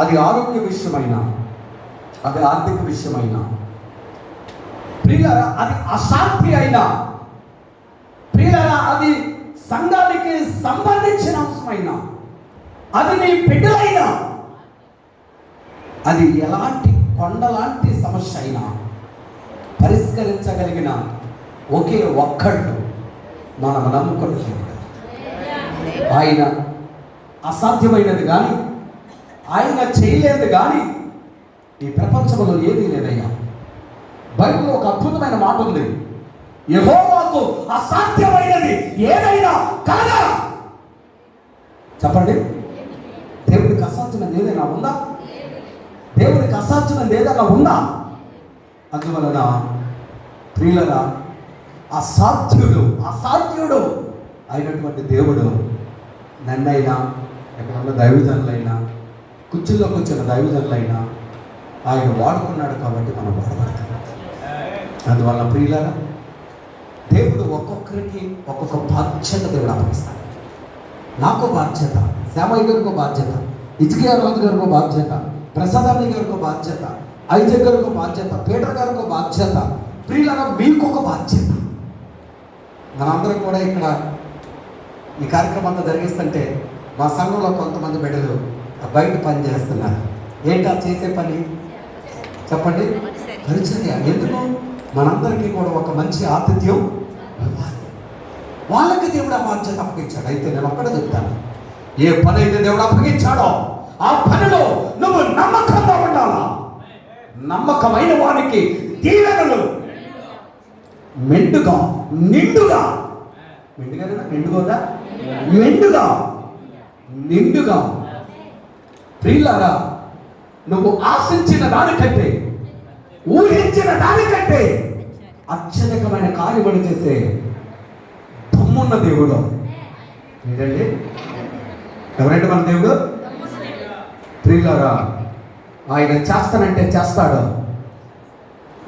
అది ఆరోగ్య విషయమైన అది ఆర్థిక విషయమైన. ప్రియులరా అది అశాంతి అయినా ప్రియులరా అది సంఘానికి సంబంధించిన అంశమైన అది నీ బిడ్డలైనా అది ఎలాంటి కొండలాంటి సమస్య అయినా పరిష్కరించగలిగిన ఒకే ఒక్కడు మనం నమ్ముకున్న దేవుడు ఆయన అసాధ్యమైనది కానీ ఆయన చేయలేదు కానీ ఈ ప్రపంచంలో ఏదీ లేదయ్యా. బైబిల్లో ఒక అద్భుతమైన మాట ఉంది. యహోవాకు అసాధ్యమైనది ఏదైనా కాదా చెప్పండి. దేవుడికి అసాధ్యమైనది ఏదైనా ఉందా? దేవుడికి అసాధ్యమైనది ఏదైనా ఉందా? అందువలన ప్రియులరా అసాధ్యుడు అసాధ్యుడు అయినటువంటి దేవుడు నన్నైనా ఎక్కడ ఉన్న దైవజనులైనా కుర్చీలోకి వచ్చిన దైవజనులైనా ఆయన వాడుకున్నాడు కాబట్టి మనం వాడబడతాం. అందువల్ల ప్రియులారా దేవుడు ఒక్కొక్కరికి ఒక్కొక్క బాధ్యత దేవుడు అప్పగిస్తాడు. నాకు బాధ్యత శ్యామయ్య గారికి బాధ్యత ఇజ్కియా రాజు గారికి బాధ్యత ప్రసాదాన్ని గారికి బాధ్యత ఐజక్ గారికి బాధ్యత పీటర్ గారికి బాధ్యత. ప్రియులరా మీకు ఒక బాధ్యత. మనందరం కూడా ఇక్కడ ఈ కార్యక్రమం అంతా జరిగిస్తుంటే మా సంఘంలో కొంతమంది బిడ్డలు బయట పని చేస్తున్నారు. ఏంటా చేసే పని? చెప్పండి. పరిచర్య. ఎందుకు? మనందరికీ కూడా ఒక మంచి ఆతిథ్యం వాళ్ళకి దేవుడు ఆ బాధ్యత అప్పగించాడు. అయితే నేను ఒక్కడే చెప్తాను. ఏ పని అయితే దేవుడు అప్పగించాడో ఆ పనిలో నువ్వు నమ్మకంగా ఉండాలా? నమ్మకమైన వానికి దీవెనలు మెండుగా నిండుగా. మెండుగా నిండుగా మెండుగా. నిండుగా ప్రియులారా నువ్వు ఆశించిన దానికంటే ఊహించిన దానికంటే అత్యధికమైన కార్యములు చేసే దమ్మున్న దేవుడు. ఏంటండి? ఎవరంటే మన దేవుడు? ప్రియులారా ఆయన చేస్తానంటే చేస్తాడు.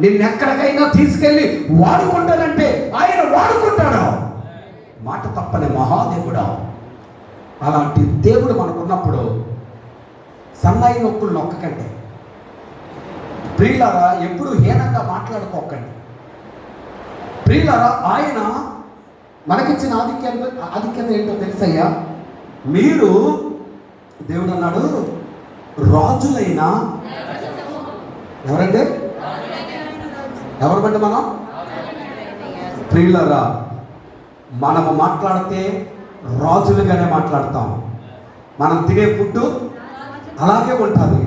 నిన్నెక్కడికైనా తీసుకెళ్ళి వాడుకుంటానంటే ఆయన వాడుకుంటాడు. మాట తప్పని మహాదేవుడా అలాంటి దేవుడు మనకున్నప్పుడు సన్నాయి నొప్పులు నొక్కకండి. ప్రియులారా ఎప్పుడు హీనంగా మాట్లాడుకోకండి. ప్రియులారా ఆయన మనకిచ్చిన ఆధిక్యత ఆధిక్యత ఏంటో తెలుసయ్యా? మీరు దేవుడు అన్నాడు రాజులైన ఎవరంటే ఎవరు బండి మనం? ప్రియులరా మనము మాట్లాడితే రాజులుగానే మాట్లాడతాం. మనం తినే ఫుడ్ అలాగే ఉంటుంది.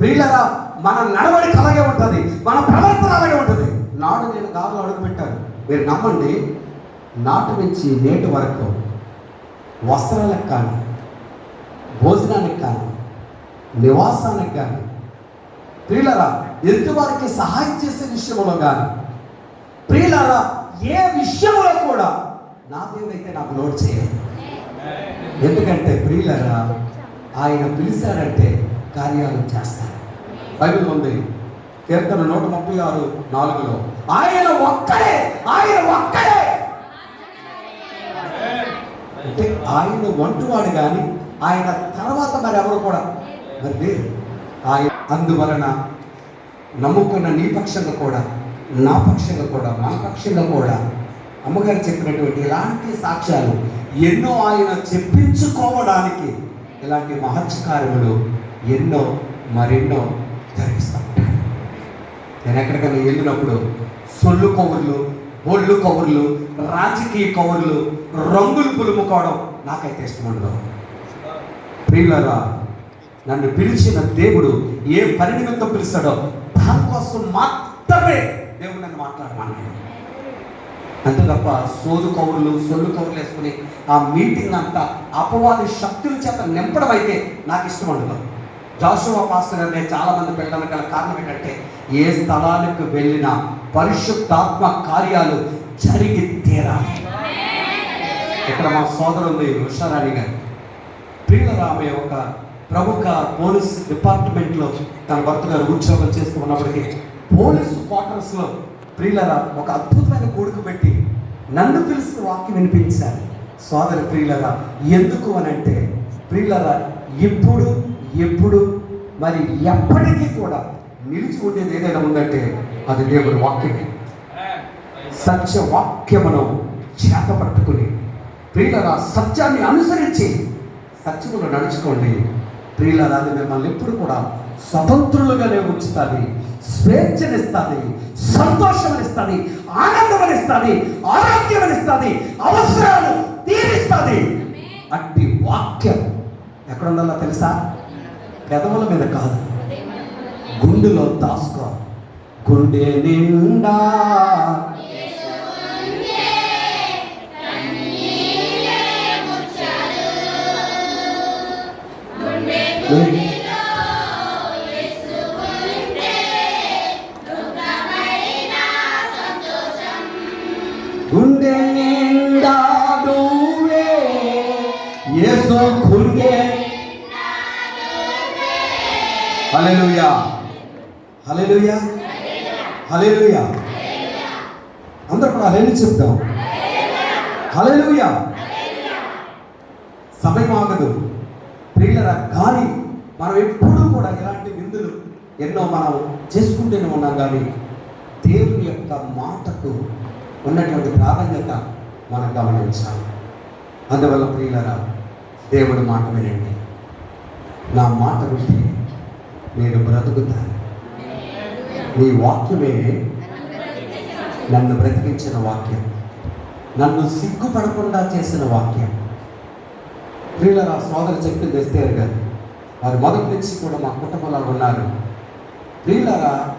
ప్రియులరా మన నడవడిక అలాగే ఉంటుంది. మన ప్రవర్తన అలాగే ఉంటుంది. నాడు నేను దారిలో అడుగు పెట్టాను మీరు నమ్మండి నాటు నుంచి నేటి వరకు వస్త్రాలకు కానీ భోజనానికి కానీ నివాసానికి కానీ ప్రియులరా ఎదుటి వారికి సహాయం చేసే విషయంలో కానీ ప్రియులరా ఏ విషయంలో కూడా నా దేవుడైతే నాకు లోడ్ చేయలేదు ఎందుకంటే ప్రియులరా ఆయన పిలిచాడంటే కార్యాలు చేస్తారు. బైబిల్ ఉంది. కీర్తన నూట ముప్పై ఆరు నాలుగులో ఆయన ఒక్కడే ఆయన ఒక్కడే. అంటే ఆయన వంటువాడు కానీ ఆయన తర్వాత మరి ఎవరు కూడా? మరి లేరు ఆయన అందువలన నమ్ముకున్న నీ పక్షంగా కూడా నా పక్షంగా కూడా మన పక్షంగా కూడా అమ్మగారు చెప్పినటువంటి ఇలాంటి సాక్ష్యాలు ఎన్నో ఆయన చెప్పించుకోవడానికి ఇలాంటి మహత్స ఎన్నో మరెన్నో జరిగిస్తూ ఉంటాడు నేను ఎక్కడికైనా వెళ్ళినప్పుడు సొల్లు కవర్లు ఒళ్ళు కవర్లు రాజకీయ కవర్లు రంగులు పులుముకోవడం నాకైతే ఇష్టం ఉండదు. ప్రియులరా నన్ను పిలిచిన దేవుడు ఏ పని నిమిత్తం పిలుస్తాడో దానికోసం మాత్రమే దేవుడు నన్ను మాట్లాడమన్నాడు. అంత తప్ప సోదు కౌరులు సొల్లు కౌరులు వేసుకుని ఆ మీటింగ్ అంతా అపవాది శక్తుల చేత నింపడం అయితే నాకు ఇష్టం ఉండదు. జాషువా పాస్టర్ అనే చాలా మంది పెట్టడానికి గల కారణం ఏంటంటే ఏ స్థలానికి వెళ్ళినా పరిశుద్ధాత్మ కార్యాలు జరిగి తీరాలి. ఇక్కడ మా సోదరుంది ఉషారాణి గారు. ప్రియుల ఒక ప్రముఖ పోలీస్ డిపార్ట్మెంట్లో తన భర్త గారు ఉద్యోగం చేస్తూ ఉన్నప్పటికీ పోలీసు క్వార్టర్స్లో ప్రియులరా ఒక అద్భుతమైన కొడుకు పెట్టి నన్ను పిలిచిన వాక్యం వినిపించారు. సోదరి ప్రియులరా ఎందుకు అని అంటే ప్రియులరా ఎప్పుడు ఎప్పుడు మరి ఎప్పటికీ కూడా నిలిచి ఉండేది ఏదైనా ఉందంటే అది దేవుడు వాక్యమే. సత్య వాక్యమును చేత పట్టుకుని ప్రియులరా సత్యాన్ని అనుసరించి సత్యములు నడుచుకోండి. ప్రియులరా అది మిమ్మల్ని ఎప్పుడు కూడా స్వతంత్రులుగానే ఉంచుతుంది స్వేచ్ఛనిస్తుంది సంతోషమనిస్తుంది ఆనందమనిస్తుంది ఆరోగ్యమనిస్తుంది అవసరాలు తీరుస్తుంది. అట్టి వాక్యం ఎక్కడ ఉండాలో తెలుసా? పెదవుల మీద కాదు. గుండెలో దాసుకో గుండె నిండా యేసు గుండె హల్లెలూయా హల్లెలూయా హల్లెలూయా అందరూ కూడా హల్లెలూయా చెప్తాం హల్లెలూయా సమయం ఆగదు ప్రియులరా కానీ మనం ఎప్పుడూ కూడా ఇలాంటి విందులు ఎన్నో మనం చేసుకుంటూనే ఉన్నాం కానీ దేవుని యొక్క మాటకు ఉన్నటువంటి ప్రాధాన్యత మనం గమనించాలి. అందువల్ల ప్రియులరా దేవుడు మాట వినండి. నా మాట విని నేను బ్రతుకుతాను నీ వాక్యమే నన్ను బ్రతికించిన వాక్యం. నన్ను సిగ్గుపడకుండా చేసిన వాక్యం. ప్రియులరా సోదరు చెప్పింది ఎస్తేరు గారు. వారు మొదటి నుంచి కూడా మా కుటుంబంలో ఉన్నారు. ప్రియులరా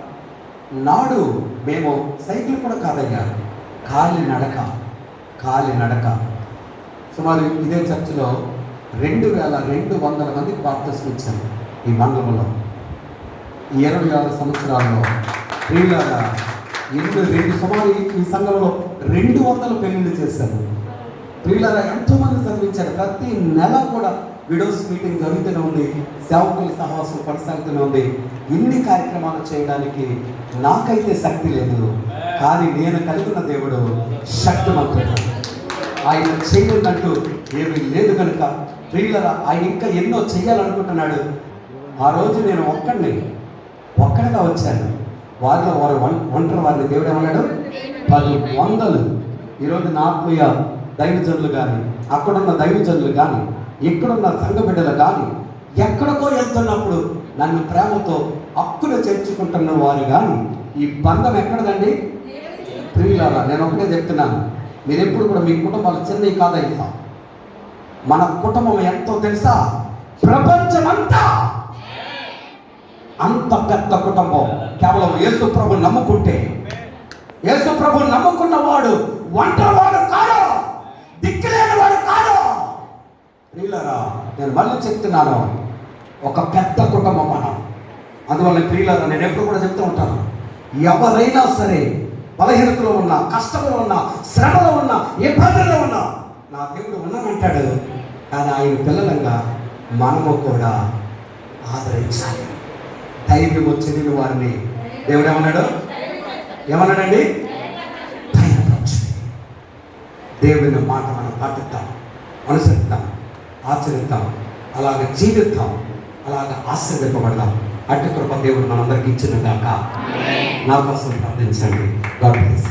నాడు మేము సైకిల్ కూడా కాదయ్యా. కాలి నడక కాలి నడక. సుమారు ఇదే చర్చిలో రెండు వేల రెండు వందల మందికి బాప్తిస్మ ఇచ్చారు ఈ మండలంలో. ఈ ఇరవై ఆరు సంవత్సరాల్లో ప్రియులారా ఎన్ని రెండు సుమారు ఈ- సంఘంలో రెండు వందల పెళ్ళిళ్ళు చేశాను ప్రియులారా ఎంతోమంది చదివించారు ప్రతి నెల కూడా విడోస్ మీటింగ్ జరుగుతూనే ఉంది. సేవకుల సహవాసం కొనసాగుతూనే ఉంది. ఇన్ని కార్యక్రమాలు చేయడానికి నాకైతే శక్తి లేదు. కానీ నేను కలిగిన దేవుడు శక్తిమంతుడు. ఆయన చేయలేదంటూ ఏమీ లేదు కనుక ప్రియులరా ఆయన ఇంకా ఎన్నో చేయాలనుకుంటున్నాడు ఆ రోజు నేను ఒక్కడిని ఒక్కడిగా వచ్చాను. వారిలో వారు ఒం- ఒంటరి వారిని దేవుడు ఏమన్నాడు? పది వందలు. ఈరోజు నాకుయ దైవజనులు కానీ అక్కడున్న దైవజనులు కానీ ఇక్కడున్న సంఘ బిడ్డలు కానీ ఎక్కడికో వెళ్తున్నప్పుడు నన్ను ప్రేమతో అక్కులు చేర్చుకుంటున్న వారు కానీ ఈ బంధం ఎక్కడదండి? ప్రియులారా నేను ఒకటే చెప్తున్నాను. మీరెప్పుడు కూడా మీ కుటుంబాలు చిన్నవి కాదయ్యా. మన కుటుంబం ఎంతో తెలుసా? ప్రపంచమంతా. అంత పెద్ద కుటుంబం. కేవలం యేసు ప్రభు నమ్ముకుంటే. యేసు ప్రభు నమ్ముకున్నవాడు ఒంటరివాడు కాడు. దిక్కులేని వాడు కాడు. ప్రియులరా నేను మళ్ళీ చెప్తున్నాను. ఒక పెద్ద కుటుంబం మనం. అందువల్ల ప్రియులరా నేను ఎప్పుడు కూడా చెప్తూ ఉంటాను. ఎవరైనా సరే బలహీనతలో ఉన్నా కష్టంలో ఉన్నా శ్రమలో ఉన్నా ఇబ్బందుల్లో ఉన్నా నా దేవుడు ఉన్నానంటాడు కానీ ఆయన పిల్లలంగా మనము కూడా ఆదరించాలి. ధైర్యం వచ్చింది వారిని. దేవుడు ఏమన్నాడు? ఏమన్నాడండి? ధైర్యపరచండి దేవుని మాట మనం పాటిద్దాం అనుసరిద్దాం ఆచరిద్దాం అలాగ జీవిద్దాం అలాగ ఆశ్రయింపబడదాం అట్టి కృప దేవుడు మనందరికి ఇచ్చిన దాకా నా కోసం ప్రార్థించండి. God bless